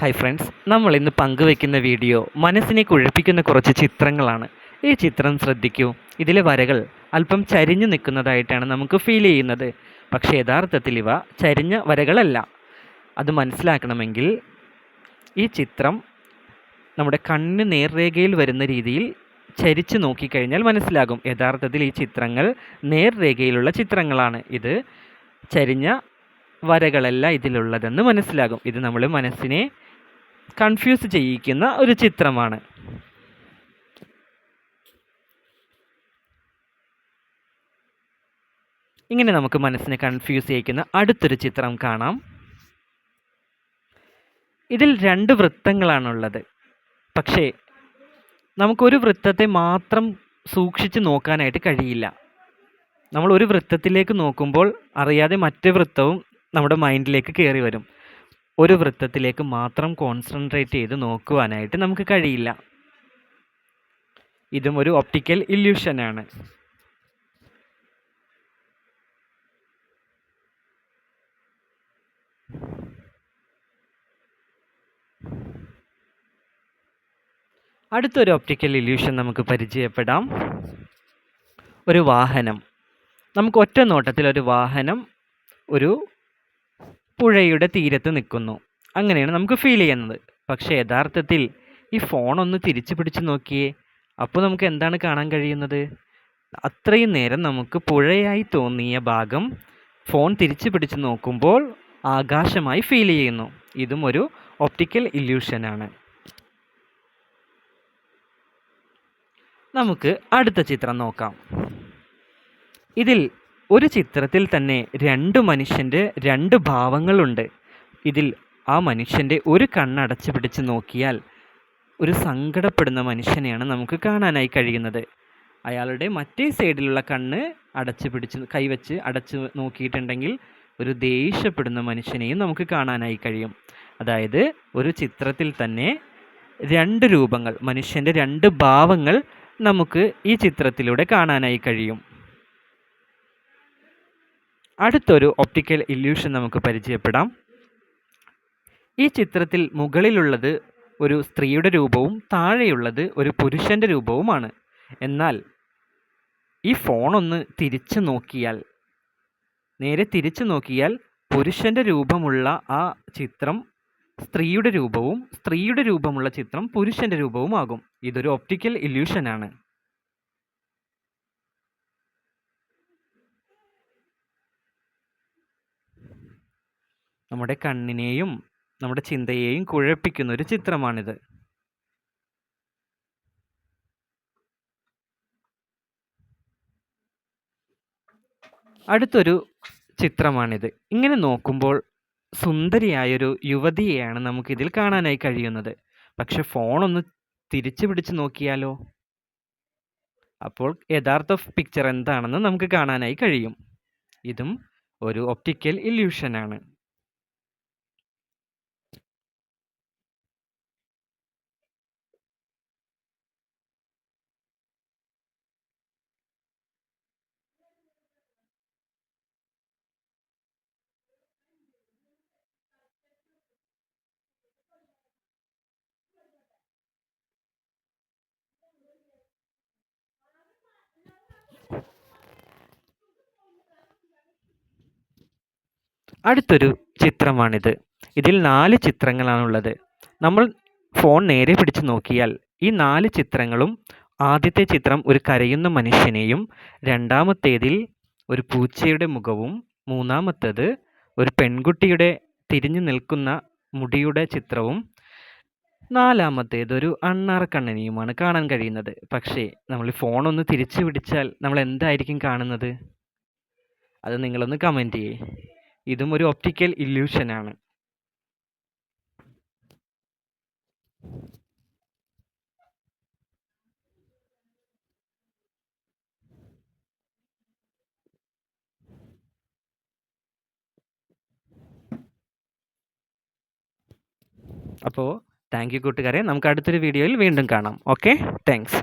Hi friends നമ്മൾ ഇന്ന് പങ്കുവെക്കുന്ന video മനസ്സിനെ കുഴപ്പിക്കുന്ന കുറച്ച് ചിത്രങ്ങളാണ്. ഈ ചിത്രം ശ്രദ്ധിക്കൂ. ഇതിലെ വരകൾ അല്പം ചരിഞ്ഞു നിൽക്കുന്നതായിട്ടാണ് നമുക്ക് ഫീൽ ചെയ്യുന്നത്. പക്ഷേ യഥാർത്ഥത്തിൽ ഇവ ചരിഞ്ഞ വരകളല്ല. അത് മനസ്സിലാക്കണമെങ്കിൽ ഈ ചിത്രം നമ്മുടെ കണ്ണിന് നേർരേഖയിൽ വരുന്ന രീതിയിൽ ചരിച്ചു നോക്കിക്കഴിഞ്ഞാൽ മനസ്സിലാകും. യഥാർത്ഥത്തിൽ ഈ ചിത്രങ്ങൾ നേർരേഖയിലുള്ള ചിത്രങ്ങളാണ്. ഇത് ചരിഞ്ഞ വരകളല്ല ഇതിലുള്ളതെന്ന് മനസ്സിലാകും. ഇത് നമ്മൾ മനസ്സിനെ കൺഫ്യൂസ് ചെയ്യിക്കുന്ന ഒരു ചിത്രമാണ്. ഇങ്ങനെ നമുക്ക് മനസ്സിനെ കൺഫ്യൂസ് ചെയ്യിക്കുന്ന അടുത്തൊരു ചിത്രം കാണാം. ഇതിൽ രണ്ട് വൃത്തങ്ങളാണുള്ളത്. പക്ഷേ നമുക്കൊരു വൃത്തത്തെ മാത്രം സൂക്ഷിച്ച് നോക്കാനായിട്ട് കഴിയില്ല. നമ്മൾ ഒരു വൃത്തത്തിലേക്ക് നോക്കുമ്പോൾ അറിയാതെ മറ്റേ വൃത്തവും നമ്മുടെ മൈൻഡിലേക്ക് കയറി വരും. ഒരു വൃത്തത്തിലേക്ക് മാത്രം കോൺസെൻട്രേറ്റ് ചെയ്ത് നോക്കുവാനായിട്ട് നമുക്ക് കഴിയില്ല. ഇതും ഒരു ഒപ്റ്റിക്കൽ ഇല്യൂഷനാണ് അടുത്തൊരു ഒപ്റ്റിക്കൽ ഇല്യൂഷൻ നമുക്ക് പരിചയപ്പെടാം. ഒരു വാഹനം. നമുക്ക് ഒറ്റ നോട്ടത്തിൽ ഒരു വാഹനം ഒരു പുഴയുടെ തീരത്ത് നിൽക്കുന്നു. അങ്ങനെയാണ് നമുക്ക് ഫീൽ ചെയ്യുന്നത്. പക്ഷേ യഥാർത്ഥത്തിൽ ഈ ഫോൺ ഒന്ന് തിരിച്ചു പിടിച്ച് നോക്കിയേ അപ്പോൾ നമുക്ക് എന്താണ് കാണാൻ കഴിയുന്നത്? അത്രയും നേരം നമുക്ക് പുഴയായി തോന്നിയ ഭാഗം ഫോൺ തിരിച്ചു പിടിച്ച് നോക്കുമ്പോൾ ആകാശമായി ഫീൽ ചെയ്യുന്നു. ഇതും ഒരു ഒപ്റ്റിക്കൽ ഇല്യൂഷനാണ് നമുക്ക് അടുത്ത ചിത്രം നോക്കാം. ഇതിൽ ഒരു ചിത്രത്തിൽ തന്നെ രണ്ട് മനുഷ്യന്റെ രണ്ട് ഭാവങ്ങളുണ്ട്. ഇതിൽ ആ മനുഷ്യന്റെ ഒരു കണ്ണടച്ചു പിടിച്ച് നോക്കിയാൽ ഒരു സങ്കടപ്പെടുന്ന മനുഷ്യനെയാണ് നമുക്ക് കാണാനായി കഴിയുന്നത്. അയാളുടെ മറ്റേ സൈഡിലുള്ള കണ്ണ് അടച്ചു പിടിച്ച് കൈവച്ച് അടച്ചു നോക്കിയിട്ടുണ്ടെങ്കിൽ ഒരു ദേഷ്യപ്പെടുന്ന മനുഷ്യനെയും നമുക്ക് കാണാനായി കഴിയും. അതായത് ഒരു ചിത്രത്തിൽ തന്നെ രണ്ട് രൂപങ്ങൾ മനുഷ്യന്റെ രണ്ട് ഭാവങ്ങൾ നമുക്ക് ഈ ചിത്രത്തിലൂടെ കാണാനായി കഴിയും. അടുത്തൊരു ഒപ്റ്റിക്കൽ ഇല്യൂഷൻ നമുക്ക് പരിചയപ്പെടാം. ഈ ചിത്രത്തിൽ മുകളിലുള്ളത് ഒരു സ്ത്രീയുടെ രൂപവും താഴെയുള്ളത് ഒരു പുരുഷന്റെ രൂപവുമാണ്. എന്നാൽ ഈ ഫോണൊന്ന് തിരിച്ചു നോക്കിയാൽ നേരെ തിരിച്ചു നോക്കിയാൽ പുരുഷന്റെ രൂപമുള്ള ആ ചിത്രം സ്ത്രീയുടെ രൂപവും സ്ത്രീയുടെ രൂപമുള്ള ചിത്രം പുരുഷന്റെ രൂപവുമാകും. ഇതൊരു ഒപ്റ്റിക്കൽ ഇല്യൂഷനാണ് നമ്മുടെ കണ്ണിനെയും നമ്മുടെ ചിന്തയെയും കുഴപ്പിക്കുന്ന ഒരു ചിത്രമാണിത്. അടുത്തൊരു ചിത്രമാണിത്. ഇങ്ങനെ നോക്കുമ്പോൾ സുന്ദരിയായൊരു യുവതിയെയാണ് നമുക്കിതിൽ കാണാനായി കഴിയുന്നത്. പക്ഷെ ഫോണൊന്ന് തിരിച്ചു പിടിച്ച് നോക്കിയാലോ? അപ്പോൾ യഥാർത്ഥ പിക്ചർ എന്താണെന്ന് നമുക്ക് കാണാനായി കഴിയും. ഇതും ഒരു ഒപ്റ്റിക്കൽ ഇല്യൂഷനാണ്. അടുത്തൊരു ചിത്രമാണിത്. ഇതിൽ നാല് ചിത്രങ്ങളാണുള്ളത്. നമ്മൾ ഫോൺ നേരെ പിടിച്ച് നോക്കിയാൽ ഈ നാല് ചിത്രങ്ങളും ആദ്യത്തെ ചിത്രം ഒരു കരയുന്ന മനുഷ്യനെയും രണ്ടാമത്തേതിൽ ഒരു പൂച്ചയുടെ മുഖവും മൂന്നാമത്തേത് ഒരു പെൺകുട്ടിയുടെ തിരിഞ്ഞു നിൽക്കുന്ന മുടിയുടെ ചിത്രവും നാലാമത്തേത് ഒരു അണ്ണാറക്കണ്ണനെയുമാണ് കാണാൻ കഴിയുന്നത്. പക്ഷേ നമ്മൾ ഫോൺ ഒന്ന് തിരിച്ചു പിടിച്ചാൽ നമ്മൾ എന്തായിരിക്കും കാണുന്നത്? അത് നിങ്ങളൊന്ന് കമന്റ് ചെയ്യേ. ഇതും ഒരു ഒപ്റ്റിക്കൽ ഇല്യൂഷനാണ് അപ്പോൾ താങ്ക് യു കൂട്ടുകാരെ. നമുക്ക് അടുത്തൊരു വീഡിയോയിൽ വീണ്ടും കാണാം. Okay thanks